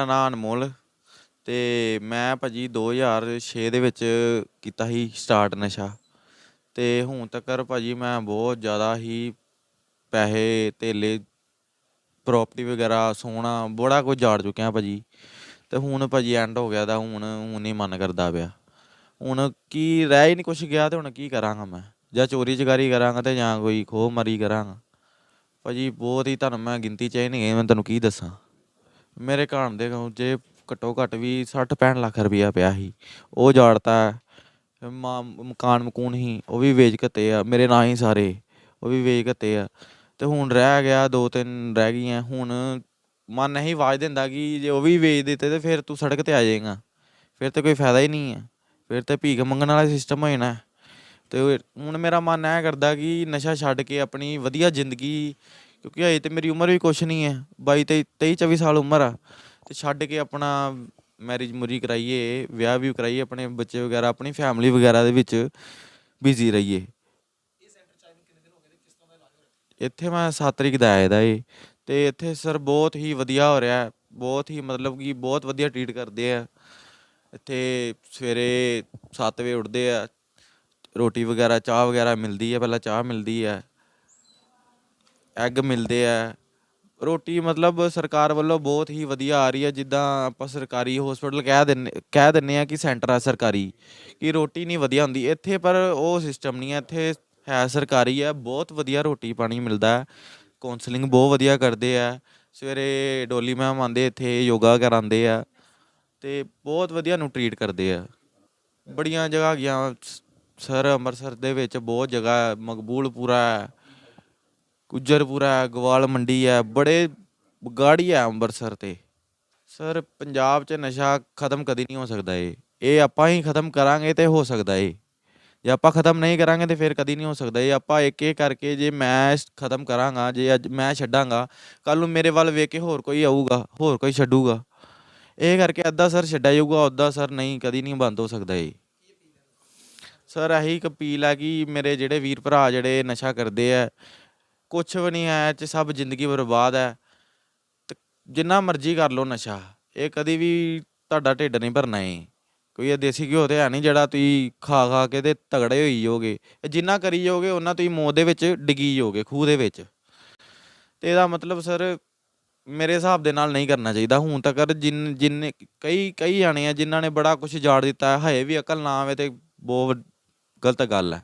ਮੇਰਾ ਨਾਮ ਅਨਮੋਲ ਤੇ ਮੈਂ ਭਾਜੀ 2006 ਦੇ ਵਿੱਚ ਕੀਤਾ ਸੀ ਸਟਾਰਟ ਨਸ਼ਾ ਤੇ ਹੁਣ ਤੱਕ ਭਾਜੀ ਮੈਂ ਬਹੁਤ ਜ਼ਿਆਦਾ ਹੀ ਪੈਸੇ ਧੇਲੇ ਪ੍ਰਾਪਰਟੀ ਵਗੈਰਾ, ਸੋਨਾ ਬੜਾ ਕੁਝ ਜਾੜ ਚੁੱਕਿਆ ਭਾਜੀ ਤੇ ਹੁਣ ਭਾਜੀ ਐਂਡ ਹੋ ਗਿਆ ਦਾ ਹੁਣ ਹੁਣ ਨਹੀਂ ਮਨ ਕਰਦਾ ਪਿਆ। ਹੁਣ ਕੀ ਰਹਿ ਹੀ ਨਹੀਂ ਕੁਛ ਗਿਆ ਤੇ ਹੁਣ ਕੀ ਕਰਾਂਗਾ ਮੈਂ? ਜਾਂ ਚੋਰੀ ਚਕਾਰੀ ਕਰਾਂਗਾ ਤੇ ਜਾਂ ਕੋਈ ਖੋਹ ਮਰੀ ਕਰਾਂਗਾ। ਭਾਜੀ ਬਹੁਤ ਹੀ ਤੁਹਾਨੂੰ ਮੈਂ ਗਿਣਤੀ ਚ ਨਹੀਂ ਗਈ ਮੈਂ ਤੁਹਾਨੂੰ ਕੀ ਦੱਸਾਂ। ਮੇਰੇ ਘਰ ਦੇ ਅਕਾਊਂਟ ਘੱਟੋ ਘੱਟ ਵੀ 60 65 ਲੱਖ ਰੁਪਇਆ ਪਿਆ ਸੀ। ਉਹ ਜਾੜਤਾ ਮਾ- ਮਕਾਨ ਮਕੂਨ ਹੀ ਉਹ ਵੀ ਵੇਚ ਘੱਤੇ ਆ, ਮੇਰੇ ਨਾਂ ਹੀ ਸਾਰੇ, ਉਹ ਵੀ ਵੇਚ ਘੱਤੇ ਆ। ਤੇ ਹੁਣ ਰਹਿ ਗਿਆ, ਦੋ ਤਿੰਨ ਰਹਿ ਗਈਆਂ, ਹੁਣ ਮਨ ਨਹੀਂ ਆਵਾਜ਼ ਦਿੰਦਾ ਕਿ ਜੇ ਉਹ ਵੀ ਵੇਚ ਦਿੱਤੇ ਤੇ ਫਿਰ ਤੂੰ ਸੜਕ ਤੇ ਆ ਜਾਏਗਾ। ਫਿਰ ਤੇ ਕੋਈ ਫਾਇਦਾ ਹੀ ਨਹੀਂ ਹੈ ਫਿਰ ਤੇ ਭੀਖ ਮੰਗਣ ਵਾਲਾ ਸਿਸਟਮ ਹੋ ਜਾਣਾ ਹੈ। ਤੇ ਉਹ- ਹੁਣ ਮੇਰਾ ਮਨ ਇਹ ਕਰਦਾ ਕਿ ਨਸ਼ਾ ਛੱਡ ਕੇ ਆਪਣੀ ਵਧੀਆ ਜ਼ਿੰਦਗੀ ਕਿਉਂਕਿ ਅਜੇ ਤੇ ਮੇਰੀ ਉਮਰ ਵੀ ਕੁਛ ਨਹੀਂ ਹੈ। 22 23 23 24 ਸਾਲ ਉਮਰ ਆ। ਤੇ ਛੱਡ ਕੇ ਆਪਣਾ ਮੈਰਿਜ ਮੁਰੀ ਕਰਾਈਏ, ਵਿਆਹ ਵੀ ਕਰਾਈਏ, ਆਪਣੇ ਬੱਚੇ ਵਗੈਰਾ, ਆਪਣੀ ਫੈਮਿਲੀ ਵਗੈਰਾ ਦੇ ਵਿੱਚ ਬਿਜ਼ੀ ਰਹੀਏ। ਇੱਥੇ ਮੈਂ 7 ਤਰੀਕ ਦਾ ਆਇਆ ਦਾ ਏ। ਤੇ ਇੱਥੇ ਸਰ ਬਹੁਤ ਹੀ ਵਧੀਆ ਹੋ ਰਿਹਾ। ਬਹੁਤ ਹੀ ਮਤਲਬ ਕਿ ਬਹੁਤ ਵਧੀਆ ਟਰੀਟ ਕਰਦੇ ਆ। ਇੱਥੇ ਸਵੇਰੇ 7 ਵਜੇ ਉੱਠਦੇ ਆ। ਰੋਟੀ ਵਗੈਰਾ, ਚਾਹ ਵਗੈਰਾ ਮਿਲਦੀ ਹੈ ਪਹਿਲਾਂ ਚਾਹ ਮਿਲਦੀ ਹੈ ਐਗ ਮਿਲਦੇ ਆ। ਰੋਟੀ ਮਤਲਬ ਸਰਕਾਰ ਵੱਲੋਂ ਬਹੁਤ ਹੀ ਵਧੀਆ ਆ ਰਹੀ ਹੈ ਜਿੱਦਾਂ ਆਪਾਂ ਸਰਕਾਰੀ ਹਸਪੀਟਲ ਕਹਿ ਦਿੰਨੇ ਕਹਿ ਦਿੰਨੇ ਆ ਕਿ ਸੈਂਟਰ ਆ ਸਰਕਾਰੀ, ਕਿ ਰੋਟੀ ਨਹੀਂ ਵਧੀਆ ਹੁੰਦੀ। ਇੱਥੇ ਪਰ ਉਹ ਸਿਸਟਮ ਨਹੀਂ ਹੈ ਇੱਥੇ ਹੈ ਸਰਕਾਰੀ ਹੈ ਬਹੁਤ ਵਧੀਆ ਰੋਟੀ ਪਾਣੀ ਮਿਲਦਾ ਹੈ ਕਾਉਂਸਲਿੰਗ ਬਹੁਤ ਵਧੀਆ ਕਰਦੇ ਆ। ਸਵੇਰੇ ਡੋਲੀ ਮੈਮ ਆਉਂਦੇ, ਇੱਥੇ ਯੋਗਾ ਕਰਾਉਂਦੇ ਆ। ਤੇ ਬਹੁਤ ਵਧੀਆ ਨੂੰ ਟਰੀਟ ਕਰਦੇ ਆ। ਬੜੀਆਂ ਜਗ੍ਹਾ ਗਿਆ ਸਰ ਅੰਮ੍ਰਿਤਸਰ ਦੇ ਵਿੱਚ ਬਹੁਤ ਜਗ੍ਹਾ ਮਕਬੂਲਪੁਰਾ ਹੈ ਗੁੱਜਰਪੁਰਾ ਹੈ ਗਵਾਲ ਮੰਡੀ ਹੈ, ਬੜੇ ਗਾੜੀ ਹੈ ਅੰਮ੍ਰਿਤਸਰ ਤੇ। ਸਰ, ਪੰਜਾਬ 'ਚ ਨਸ਼ਾ ਖਤਮ ਕਦੀ ਨਹੀਂ ਹੋ ਸਕਦਾ ਏ। ਇਹ ਆਪਾਂ ਹੀ ਖਤਮ ਕਰਾਂਗੇ ਤੇ ਹੋ ਸਕਦਾ ਏ। ਜੇ ਆਪਾਂ ਖਤਮ ਨਹੀਂ ਕਰਾਂਗੇ ਤੇ ਫਿਰ ਕਦੀ ਨਹੀਂ ਹੋ ਸਕਦਾ ਇਹ ਆਪਾਂ ਇੱਕ ਇੱਕ ਕਰਕੇ ਜੇ ਮੈਂ ਖਤਮ ਕਰਾਂਗਾ, ਜੇ ਅੱਜ ਮੈਂ ਛੱਡਾਂਗਾ ਕੱਲ ਨੂੰ ਮੇਰੇ ਵੱਲ ਵੇਖ ਕੇ ਹੋਰ ਕੋਈ ਆਊਗਾ, ਹੋਰ ਕੋਈ ਛੱਡੂਗਾ। ਇਹ ਕਰਕੇ ਅੱਧਾ ਸਰ ਛੱਡਿਆ ਜਾਊਗਾ, ਅੱਧਾ ਸਰ ਨਹੀਂ, ਕਦੀ ਨਹੀਂ ਬੰਦ ਹੋ ਸਕਦਾ ਇਹ ਸਰ, ਇਹੀ ਇੱਕ ਅਪੀਲ ਆ ਕਿ ਮੇਰੇ ਜਿਹੜੇ ਵੀਰ ਭਰਾ ਜਿਹੜੇ ਨਸ਼ਾ ਕਰਦੇ ਆ ਕੁਛ ਵੀ ਨਹੀਂ ਹੈ 'ਚ ਸਭ ਜ਼ਿੰਦਗੀ ਬਰਬਾਦ ਹੈ। ਤੇ ਜਿੰਨਾ ਮਰਜ਼ੀ ਕਰ ਲਓ ਨਸ਼ਾ, ਇਹ ਕਦੀ ਵੀ ਤੁਹਾਡਾ ਢਿੱਡ ਨਹੀਂ ਭਰਨਾ ਏ। ਕੋਈ ਇਹ ਦੇਸੀ ਘਿਓ ਤੇ ਹੈ ਨਹੀਂ ਜਿਹੜਾ ਤੁਸੀਂ ਖਾ ਖਾ ਕੇ ਤੇ ਤਗੜੇ ਹੋਈ ਜਾਓਗੇ। ਇਹ ਜਿੰਨਾ ਕਰੀ ਜਾਓਗੇ ਉਹਨਾਂ ਤੁਸੀਂ ਮੌਤ ਦੇ ਵਿੱਚ ਡਿੱਗੀ ਜਾਓਗੇ, ਖੂਹ ਦੇ ਵਿੱਚ। ਤੇ ਇਹਦਾ ਮਤਲਬ ਸਰ, ਮੇਰੇ ਹਿਸਾਬ ਦੇ ਨਾਲ ਨਹੀਂ ਕਰਨਾ ਚਾਹੀਦਾ। ਹੁਣ ਤੱਕ ਜਿੰਨ, ਜਿੰਨੇ ਕਈ ਕਈ ਜਾਣੇ ਆ ਜਿਨ੍ਹਾਂ ਨੇ ਬੜਾ ਕੁਝ ਜਾੜ ਦਿੱਤਾ। ਹੈ ਹਏ ਵੀ ਅਕਲ ਨਾ ਆਵੇ ਤੇ ਬਹੁਤ ਗਲਤ ਗੱਲ ਹੈ।